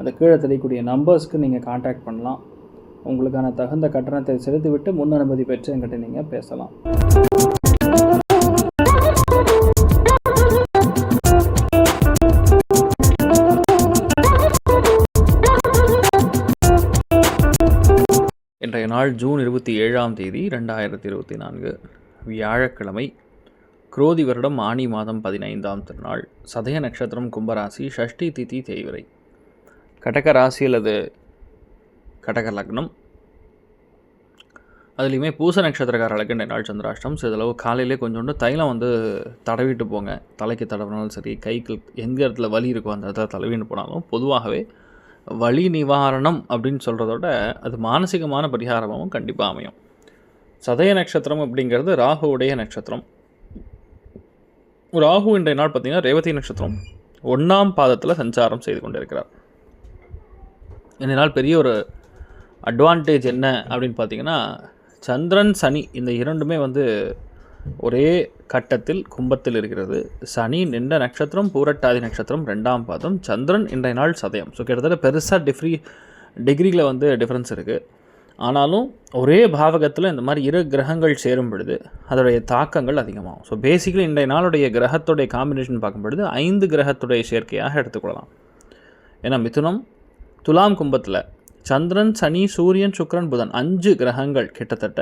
அந்த கீழே தெரியக்கூடிய நம்பர்ஸ்க்கு நீங்கள் காண்டாக்ட் பண்ணலாம். உங்களுக்கான தகுந்த கட்டணத்தை செலுத்திவிட்டு முன் அனுமதி பெற்று என்கிட்ட நீங்கள் பேசலாம். இன்றைய நாள் ஜூன் இருபத்தி ஏழாம் தேதி ரெண்டாயிரத்தி இருபத்தி நான்கு வியாழக்கிழமை குரோதி வருடம் ஆனி மாதம் பதினைந்தாம் திருநாள் சதய நட்சத்திரம் கும்பராசி ஷஷ்டி திதி தேய்விரை. கடக ராசி அல்லது கடக லக்னம். அதுலேயுமே பூச நட்சத்திரக்காரர்களுக்கு இந்த நாள் சந்திராஷ்டம் சிறிதளவு காலையிலே கொஞ்சோண்டு தைலம் வந்து தடவிட்டு போங்க. தலைக்கு தடவினாலும் சரி கைக்கு எந்த இடத்துல வலி இருக்கோ அந்த இடத்துல தலைவின்னு போனாலும் பொதுவாகவே வலி நிவாரணம் அப்படின்னு சொல்கிறதோட அது மானசீகமான பரிகாரமாகவும் கண்டிப்பாக அமையும். சதய நட்சத்திரம் அப்படிங்கிறது ராகுவுடைய நட்சத்திரம். ராகு இன்றைய நாள் பார்த்தீங்கன்னா ரேவதி நட்சத்திரம். ஒன்றாம் பாதத்தில் சஞ்சாரம் செய்து கொண்டிருக்கிறார். இந்த பெரிய ஒரு அட்வான்டேஜ் என்ன அப்படின்னு பார்த்தீங்கன்னா சந்திரன் சனி இந்த இரண்டுமே வந்து ஒரே கட்டத்தில் கும்பத்தில் இருக்கிறது. சனி நின்ற நட்சத்திரம் பூரட்டாதி நட்சத்திரம் ரெண்டாம் பாதம். சந்திரன் இன்றைய நாள் சதயம். ஸோ கிட்டத்தட்ட பெருசாக டிஃப்ரி டிகிரியில் வந்து டிஃப்ரென்ஸ் இருக்குது ஆனாலும் ஒரே பாவகத்தில் இந்த மாதிரி இரு கிரகங்கள் சேரும் பொழுது அதோடைய தாக்கங்கள் அதிகமாகும். ஸோ பேசிக்கலி இன்றைய நாளுடைய கிரகத்துடைய காம்பினேஷன் பார்க்கும் பொழுது ஐந்து கிரகத்துடைய சேர்க்கையாக எடுத்துக்கொள்ளலாம். ஏன்னா மிதுனம் துலாம் கும்பத்தில் சந்திரன் சனி சூரியன் சுக்ரன் புதன் அஞ்சு கிரகங்கள் கிட்டத்தட்ட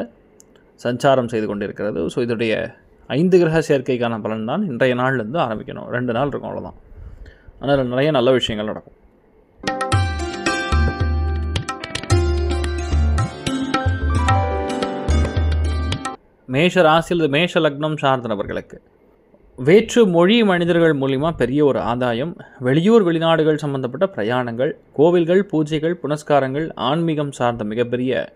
சஞ்சாரம் செய்து கொண்டிருக்கிறது. ஸோ இதோடைய ஐந்து கிரக சேர்க்கைக்கான பலன் தான் இன்றைய நாள்லேருந்து ஆரம்பிக்கணும். ரெண்டு நாள் இருக்கும் அவ்வளோதான் அதனால் நிறைய நல்ல விஷயங்கள் நடக்கும். மேஷ ராசியில் மேஷ லக்னம் சார்ந்த நபர்களுக்கு வேற்று மொழி மனிதர்கள் மூலிமா பெரிய ஒரு ஆதாயம். வெளியூர் வெளிநாடுகள் சம்பந்தப்பட்ட பிரயாணங்கள் கோவில்கள் பூஜைகள் புனஸ்காரங்கள் ஆன்மீகம் சார்ந்த மிகப்பெரிய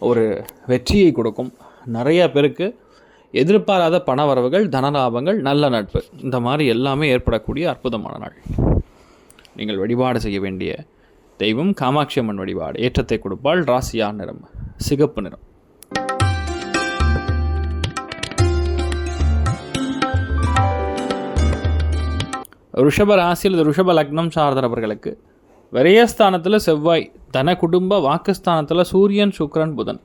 ஒரு வெற்றியை கொடுக்கும். நிறைய பேருக்கு எதிர்பாராத பண வரவுகள் தனலாபங்கள் நல்ல நட்பு. இந்த மாதிரி எல்லாமே ஏற்படக்கூடிய அற்புதமான நாள். நீங்கள் வழிபாடு செய்ய வேண்டிய தெய்வம் காமாட்சி அம்மன் வழிபாடு. ஏற்றத்தை கொடுப்பால் ராசியா நிறம்? சிகப்பு நிறம். ரிஷப ராசியில் ரிஷப லக்னம் சார்ந்தவர்களுக்கு விரயஸ்தானத்தில் செவ்வாய் தன குடும்ப வாக்குஸ்தானத்தில் சூரியன் சுக்ரன் புதன்.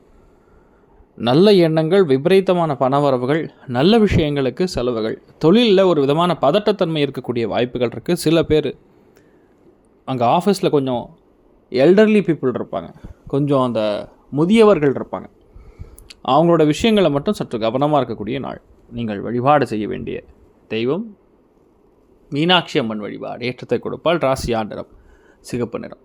நல்ல எண்ணங்கள் விபரீதமான பணவரவுகள் நல்ல விஷயங்களுக்கு செலவுகள். தொழிலில் ஒரு விதமான பதட்டத்தன்மை இருக்கக்கூடிய வாய்ப்புகள் இருக்குது சில பேர் அங்கே ஆஃபீஸில் கொஞ்சம் எல்டர்லி பீப்புள் இருப்பாங்க. கொஞ்சம் அந்த முதியவர்கள் இருப்பாங்க. அவங்களோட விஷயங்களை மட்டும் சற்று கவனமாக இருக்கக்கூடிய நாள். நீங்கள் வழிபாடு செய்ய வேண்டிய தெய்வம் மீனாட்சி அம்மன் வழிபாடு ஏற்றத்தை கொடுப்பால் ராசி ஆண்டரம் சிகப்பு நிறம்.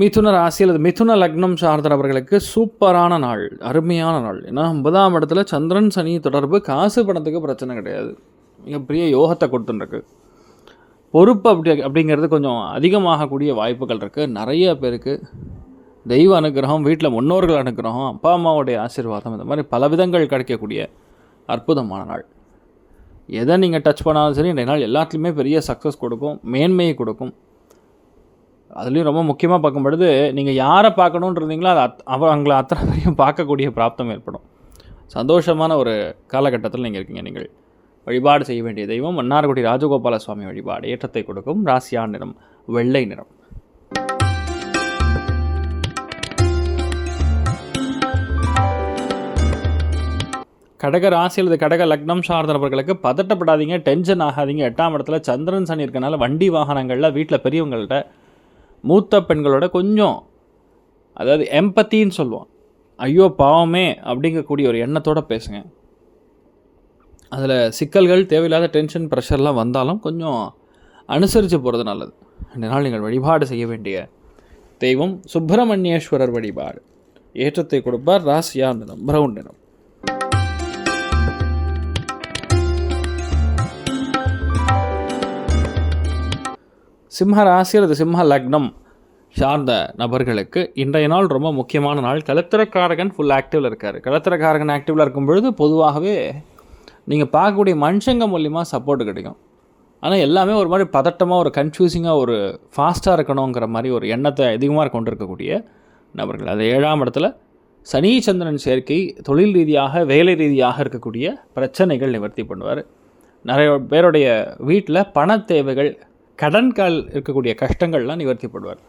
மிதுன ராசி அல்லது மிதுன லக்னம் சார்ந்தவர்களுக்கு சூப்பரான நாள் அருமையான நாள். ஏன்னா ஒன்பதாம் இடத்துல சந்திரன் சனி தொடர்பு காசு பணத்துக்கு பிரச்சனை கிடையாது. மிகப்பெரிய யோகத்தை கொடுத்துருக்கு பொறுப்பு அப்படி அப்படிங்கிறது கொஞ்சம் அதிகமாகக்கூடிய வாய்ப்புகள் இருக்குது நிறைய பேருக்கு தெய்வ அனுகிரகம் வீட்டில் முன்னோர்கள் அனுகிரகம் அப்பா அம்மாவுடைய ஆசீர்வாதம் இந்த மாதிரி பல விதங்கள் கிடைக்கக்கூடிய அற்புதமான நாள். எதை நீங்கள் டச் பண்ணாலும் சரி இந்த நாள் எல்லாத்துலேயுமே பெரிய சக்ஸஸ் கொடுக்கும் மேன்மையை கொடுக்கும். அதுலேயும் ரொம்ப முக்கியமாக பார்க்கும் பொழுது நீங்கள் யாரை பார்க்கணுன்றீங்களோ அது அத் அவங்கள அத்தனை பேரையும் பார்க்கக்கூடிய பிராப்தம் ஏற்படும். சந்தோஷமான ஒரு காலகட்டத்தில் நீங்கள் இருக்கீங்க நீங்கள். வழிபாடு செய்ய வேண்டிய தெய்வம் மன்னார்குடி ராஜகோபால சுவாமி வழிபாடு ஏற்றத்தை கொடுக்கும் ராசியா நிறம் வெள்ளை நிறம். கடக ராசி அல்லது கடக லக்னம் சார்ந்த நபர்களுக்கு பதட்டப்படாதீங்க டென்ஷன் ஆகாதீங்க. எட்டாம் இடத்துல சந்திரன் சனி இருக்கனால வண்டி வாகனங்களில் வீட்டில் பெரியவங்கள்ட்ட மூத்த பெண்களோட கொஞ்சம் அதாவது எம்பத்தின்னு சொல்லுவோம். ஐயோ பாவமே அப்படிங்கக்கூடிய ஒரு எண்ணத்தோடு பேசுங்க. அதில் சிக்கல்கள் தேவையில்லாத டென்ஷன் ப்ரெஷர்லாம் வந்தாலும் கொஞ்சம் அனுசரித்து போகிறது நல்லது. ரெண்டு நாள் நீங்கள் வழிபாடு செய்ய வேண்டிய தெய்வம் சுப்பிரமணியேஸ்வரர் வழிபாடு. ஏற்றத்தை கொடுப்பார் ராசியா நிறம் பிரவுன் நிறம் சிம்ம ராசி அல்லது சிம்ம லக்னம் சார்ந்த நபர்களுக்கு இன்றைய நாள் ரொம்ப முக்கியமான நாள். கலத்திரக்காரகன் ஃபுல் ஆக்டிவில் இருக்கார். கலத்திரக்காரகன் ஆக்டிவில் இருக்கும் பொழுது பொதுவாகவே நீங்கள் பார்க்கக்கூடிய மனுஷங்க மூலிமா சப்போர்ட் கிடைக்கும். ஆனால் எல்லாமே ஒரு மாதிரி பதட்டமாக ஒரு கன்ஃபியூசிங்காக ஒரு ஃபாஸ்ட்டாக இருக்கணுங்கிற மாதிரி ஒரு எண்ணத்தை அதிகமாக கொண்டு இருக்கக்கூடிய நபர்கள். அது ஏழாம் இடத்துல சனி சந்திரன் சேர்க்கை தொழில் ரீதியாக வேலை ரீதியாக இருக்கக்கூடிய பிரச்சனைகள் நிவர்த்தி பண்ணுவார். நிறைய பேருடைய வீட்டில் பண தேவைகள் கடன்கால் இருக்கக்கூடிய கஷ்டங்கள்லாம் நிவர்த்திப்படுவார்.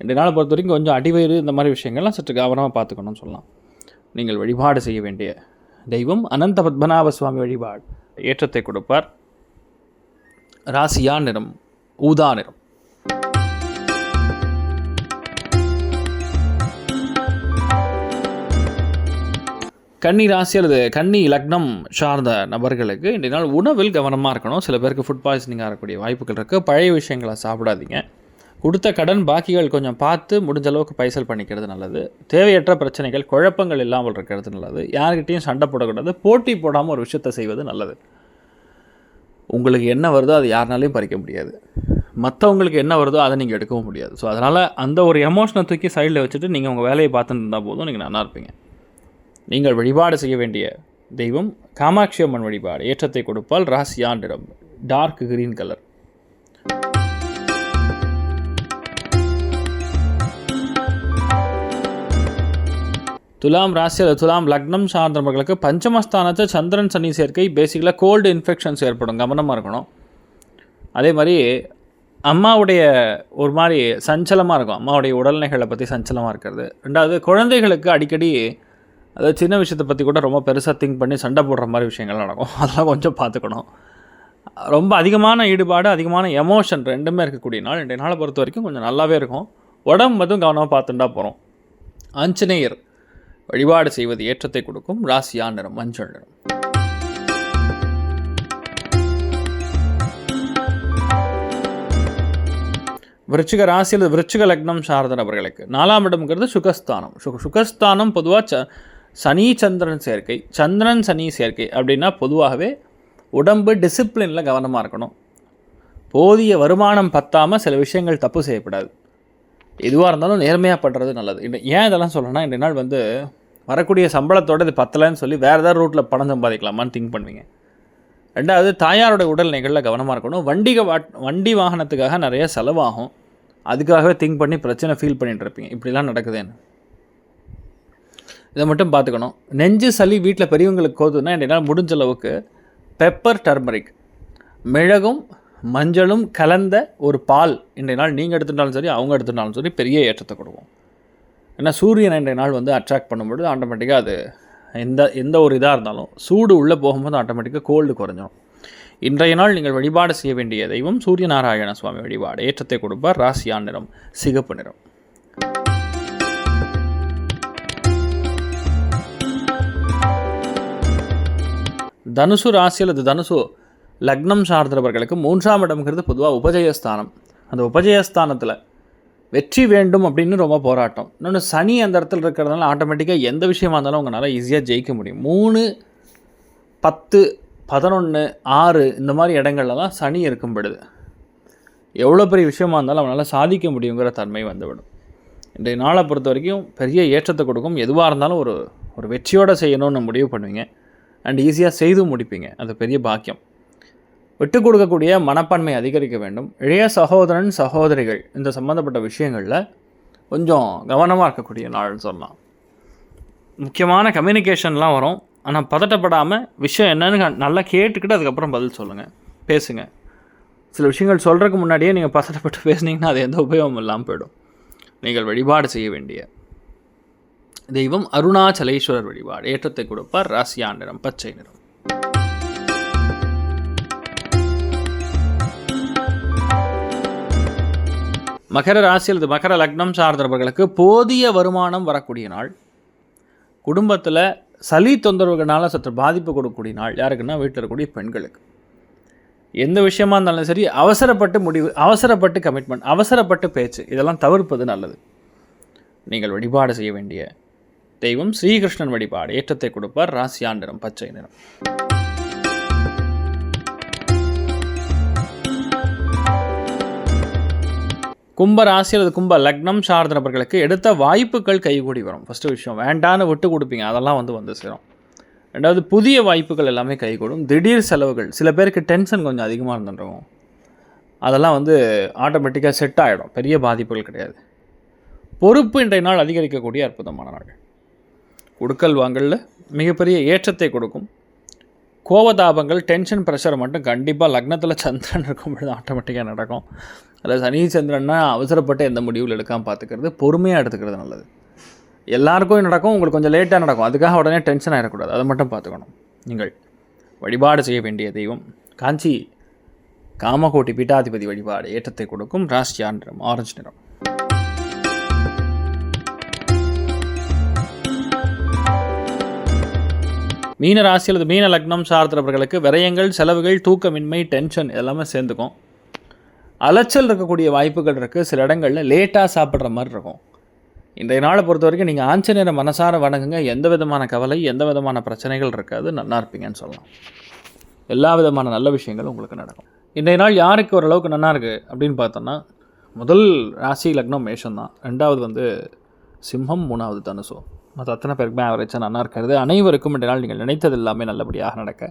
ரெண்டு நாளை பொறுத்த வரைக்கும் கொஞ்சம் அடிவயிறு இந்த மாதிரி விஷயங்கள்லாம் சற்று கவனமாக பார்த்துக்கணும்னு சொல்லலாம். நீங்கள் வழிபாடு செய்ய வேண்டிய தெய்வம் அனந்த பத்மநாப சுவாமி வழிபாடு ஏற்றத்தை கொடுப்பார். ராசியா நிறம் ஊதா நிறம். கன்னி ராசி அல்லது கன்னி லக்னம் சார்ந்த நபர்களுக்கு இன்றைய நாள் உணவில் கவனமாக இருக்கணும். சில பேருக்கு ஃபுட் பாய்சனிங் ஆகக்கூடிய வாய்ப்புகள் இருக்குது பழைய விஷயங்களை சாப்பிடாதீங்க. கொடுத்த கடன் பாக்கிகள் கொஞ்சம் பார்த்து முடிஞ்ச அளவுக்கு பைசல் பண்ணிக்கிறது நல்லது. தேவையற்ற பிரச்சனைகள் குழப்பங்கள் இல்லாமல் இருக்கிறது நல்லது. யார்கிட்டையும் சண்டை போடக்கூடாது. போட்டி போடாமல் ஒரு விஷயத்தை செய்வது நல்லது. உங்களுக்கு என்ன வருதோ அது யாருனாலையும் பறிக்க முடியாது. மற்றவங்களுக்கு என்ன வருதோ அதை நீங்கள் எடுக்கவும் முடியாது. ஸோ அதனால் அந்த ஒரு எமோஷனை தூக்கி சைடில் வச்சுட்டு நீங்கள் உங்கள் வேலையை பார்த்துட்டு இருந்தால் போதும். நீங்கள் நல்லா இருப்பீங்க. நீங்கள் வழிபாடு செய்ய வேண்டிய தெய்வம் காமாட்சி அம்மன் வழிபாடு. ஏற்றத்தை கொடுப்பால் ராசியான் நிறம் டார்க் கிரீன் கலர் துலாம் ராசி அல்லது துலாம் லக்னம் சார்ந்தவர்களுக்கு பஞ்சமஸ்தானத்தை சந்திரன் சனி சேர்க்கை பேசிக்கலாக கோல்டு இன்ஃபெக்ஷன்ஸ் ஏற்படும். கவனமாக இருக்கணும். அதே மாதிரி அம்மாவுடைய ஒரு மாதிரி சஞ்சலமாக இருக்கும். அம்மாவுடைய உடல்நிலைகளை பற்றி சஞ்சலமாக இருக்கிறது. ரெண்டாவது குழந்தைகளுக்கு அடிக்கடி அதாவது சின்ன விஷயத்தை பற்றி கூட ரொம்ப பெருசாக திங்க் பண்ணி சண்டை போடுற மாதிரி விஷயங்கள் நடக்கும். அதெல்லாம் கொஞ்சம் பார்த்துக்கணும். ரொம்ப அதிகமான ஈடுபாடு அதிகமான எமோஷன் ரெண்டுமே இருக்கக்கூடிய நாள். ரெண்டு நாளை பொறுத்த வரைக்கும் கொஞ்சம் நல்லாவே இருக்கும். உடம்பு மட்டும் கவனமாக பார்த்துட்டா போகிறோம் ஆஞ்சநேயர் வழிபாடு செய்வது ஏற்றத்தை கொடுக்கும். ராசியா நிறம் மஞ்சள் நிறம். விருச்சிக ராசியில் விருச்சிக லக்னம் சார்ந்த நபர்களுக்கு நாலாம் இடம்ங்கிறது சுகஸ்தானம். சுக சுகஸ்தானம் பொதுவாக ச சனி சந்திரன் சேர்க்கை. சந்திரன் சனி சேர்க்கை அப்படின்னா பொதுவாகவே உடம்பு டிசிப்ளினில் கவனமாக இருக்கணும். போதிய வருமானம் பத்தாமல் சில விஷயங்கள் தப்பு செய்யப்படாது. எதுவாக இருந்தாலும் நேர்மையாக பண்ணுறது நல்லது. ஏன் இதெல்லாம் சொல்லணும்னா இந்த நாள் வந்து வரக்கூடிய சம்பளத்தோடு இது பத்தலைன்னு சொல்லி வேறு ஏதாவது ரூட்டில் பணம் சம்பாதிக்கலாமான்னு திங்க் பண்ணுவீங்க. ரெண்டாவது தாயாரோட உடல்நிலைகளில் கவனமாக இருக்கணும். வண்டி வாட் வண்டி வாகனத்துக்காக நிறைய செலவாகும். அதுக்காகவே திங்க் பண்ணி பிரச்சனை ஃபீல் பண்ணிகிட்டு இருப்பீங்க. இப்படிலாம் நடக்குதுன்னு. இதை மட்டும் பார்த்துக்கணும். நெஞ்சு சளி வீட்டில் பெரியவங்களுக்கு கோதுன்னா என்னால் முடிஞ்ச அளவுக்கு பெப்பர் டர்மரிக் மிளகும் மஞ்சளும் கலந்த ஒரு பால் இன்றைய நாள் நீங்கள் எடுத்துட்டாலும் சரி அவங்க எடுத்துட்டாலும் சரி பெரிய ஏற்றத்தை கொடுக்கும். ஏன்னா சூரியன் இன்றைய நாள் வந்து அட்ராக்ட் பண்ணும்பொழுது ஆட்டோமேட்டிக்காக அது எந்த எந்த ஒரு இதாக இருந்தாலும் சூடு உள்ளே போகும்போது ஆட்டோமேட்டிக்காக கோல்டு குறைஞ்சிடும் இன்றைய நாள் நீங்கள் வழிபாடு செய்ய வேண்டிய தெய்வம் சூரிய நாராயண சுவாமி வழிபாடு. ஏற்றத்தை கொடுப்பார் ராசியான் நிறம் சிகப்பு நிறம். தனுசு ராசி அல்லது தனுசு லக்னம் சார்ந்தவர்களுக்கு மூன்றாம் இடம்ங்கிறது பொதுவாக உபஜயஸ்தானம். அந்த உபஜயஸ்தானத்தில் வெற்றி வேண்டும் அப்படின்னு ரொம்ப போராட்டம். இன்னொன்று சனி அந்த இடத்துல இருக்கிறதுனால ஆட்டோமேட்டிக்காக எந்த விஷயமா இருந்தாலும் உங்களால் ஈஸியாக ஜெயிக்க முடியும். மூணு பத்து பதினொன்று ஆறு இந்த மாதிரி இடங்கள்லாம் சனி இருக்கும்படுது எவ்வளோ பெரிய விஷயமா இருந்தாலும் அவனால் சாதிக்க முடியுங்கிற தன்மை வந்துவிடும். இன்றைய நாளை பொறுத்த வரைக்கும் பெரிய ஏற்றத்தை கொடுக்கும். எதுவாக இருந்தாலும் ஒரு ஒரு வெற்றியோடு செய்யணும்னு முடிவு பண்ணுவீங்க. அண்ட் ஈஸியாக செய்து முடிப்பீங்க. அது பெரிய பாக்கியம். விட்டு கொடுக்கக்கூடிய மனப்பான்மை அதிகரிக்க வேண்டும். இளைய சகோதரன் சகோதரிகள் இந்த சம்மந்தப்பட்ட விஷயங்களில் கொஞ்சம் கவனமாக இருக்கக்கூடிய நாள்னு சொல்லலாம். முக்கியமான கம்யூனிகேஷன்லாம் வரும். ஆனால் பதட்டப்படாமல் விஷயம் என்னன்னு நல்லா கேட்டுக்கிட்டு அதுக்கப்புறம் பதில் சொல்லுங்கள் பேசுங்க. சில விஷயங்கள் சொல்கிறதுக்கு முன்னாடியே நீங்கள் பதட்டப்பட்டு பேசுனீங்கன்னா அது எந்த உபயோகமும் இல்லாமல் போயிடும். நீங்கள் வழிபாடு செய்ய வேண்டிய தெய்வம் அருணாச்சலேஸ்வரர் வழிபாடு. ஏற்றத்தை கொடுப்பார் ராசியா நிறம் பச்சை நிறம். மகர ராசி அல்லது மகர லக்னம் சார்ந்தவர்களுக்கு போதிய வருமானம் வரக்கூடிய நாள். குடும்பத்தில் சளி தொந்தரவுகளால் சற்று பாதிப்பு கொடுக்கக்கூடிய நாள். யாருக்குன்னா வீட்டில் இருக்கக்கூடிய பெண்களுக்கு. எந்த விஷயமா இருந்தாலும் சரி அவசரப்பட்டு முடிவு அவசரப்பட்டு கமிட்மெண்ட் அவசரப்பட்டு பேச்சு இதெல்லாம் தவிர்ப்பது நல்லது. நீங்கள் வழிபாடு செய்ய வேண்டிய தெய்வம் ஸ்ரீகிருஷ்ணன் வழிபாடு. ஏற்றத்தை கொடுப்பார். ராசியான் நிறம் பச்சை நிறம். கும்ப ராசி அல்லது கும்ப லக்னம் சார்ந்த நபர்களுக்கு எடுத்த வாய்ப்புகள் கைகூடி வரும். ஃபஸ்ட்டு விஷயம் வேண்டான்னு விட்டு கொடுப்பீங்க. அதெல்லாம் வந்து வந்து சேரும். ரெண்டாவது புதிய வாய்ப்புகள் எல்லாமே கைகூடும். திடீர் செலவுகள். சில பேருக்கு டென்ஷன் கொஞ்சம் அதிகமாக இருந்துருக்கும் அதெல்லாம் வந்து ஆட்டோமேட்டிக்காக செட் ஆகிடும் பெரிய பாதிப்புகள் கிடையாது. பொறுப்பு இன்றைய நாள் அதிகரிக்கக்கூடிய அற்புதமான நாள். கொடுக்கல் வாங்கலில் மிகப்பெரிய ஏற்றத்தை கொடுக்கும். கோவதாபங்கள் டென்ஷன் ப்ரெஷர் மட்டும் கண்டிப்பாக லக்னத்தில் சந்திரன் இருக்கும்பொழுது ஆட்டோமேட்டிக்காக நடக்கும். அதில் சனி சந்திரன்னா அவசரப்பட்டு எந்த முடிவில் எடுக்காமல் பார்த்துக்கிறது பொறுமையாக எடுத்துக்கிறது நல்லது. எல்லாருக்கும் நடக்கும் உங்களுக்கு கொஞ்சம் லேட்டாக நடக்கும். அதுக்காக உடனே டென்ஷன் ஆகிடக்கூடாது அதை மட்டும் பார்த்துக்கணும் நீங்கள் வழிபாடு செய்ய வேண்டிய தெய்வம். காஞ்சி காமகோட்டி பீட்டாதிபதி வழிபாடு ஏற்றத்தை கொடுக்கும். ராசியா நிறம் ஆரஞ்சு நிறம். மீன ராசி அல்லது மீன லக்னம் சார்ந்தவர்களுக்கு விரயங்கள் செலவுகள் தூக்கமின்மை டென்ஷன் எல்லாமே சேர்ந்துக்கும். அலைச்சல் இருக்கக்கூடிய வாய்ப்புகள் இருக்குது சில இடங்களில் லேட்டாக சாப்பிட்ற மாதிரி இருக்கும். இன்றைய நாளை பொறுத்த வரைக்கும் நீங்கள் ஆஞ்சநேயரை மனசார வணங்குங்க. எந்த விதமான கவலை எந்த விதமான பிரச்சனைகள் இருக்காது. நல்லா இருப்பீங்கன்னு சொல்லலாம். எல்லா விதமான நல்ல விஷயங்களும் உங்களுக்கு நடக்கும். இன்றைய நாள் யாருக்கு ஓரளவுக்கு நல்லா இருக்குது அப்படின்னு பார்த்தோன்னா முதல் ராசி லக்னம் மேஷம் தான் ரெண்டாவது வந்து சிம்மம் மூணாவது தனுசோ. மற்ற அத்தனை பேருக்குமே ஆவரேஜாக நல்லா இருக்கிறது. அனைவருக்கும் இன்றைய நாள் நீங்கள் நினைத்தது எல்லாமே நல்லபடியாக நடக்க.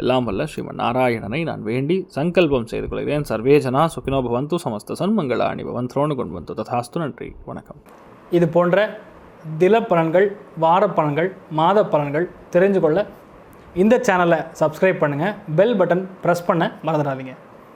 எல்லாம் வல்ல ஸ்ரீமன் நாராயணனை நான் வேண்டி சங்கல்பம் செய்து கொள்கிறேன். சர்வேஜனா சுகினோ பவந்து சமஸ்த சன்மங்களாணி பவன். த்ரோனு கொண்டு வந்து ததாஸ்து. நன்றி. வணக்கம். இது போன்ற தில பலன்கள் வார பலன்கள் மாத பலன்கள் தெரிஞ்சு கொள்ள இந்த சேனலை சப்ஸ்கிரைப் பண்ணுங்கள் பெல் பட்டன் ப்ரெஸ் பண்ண மறந்துடாதீங்க.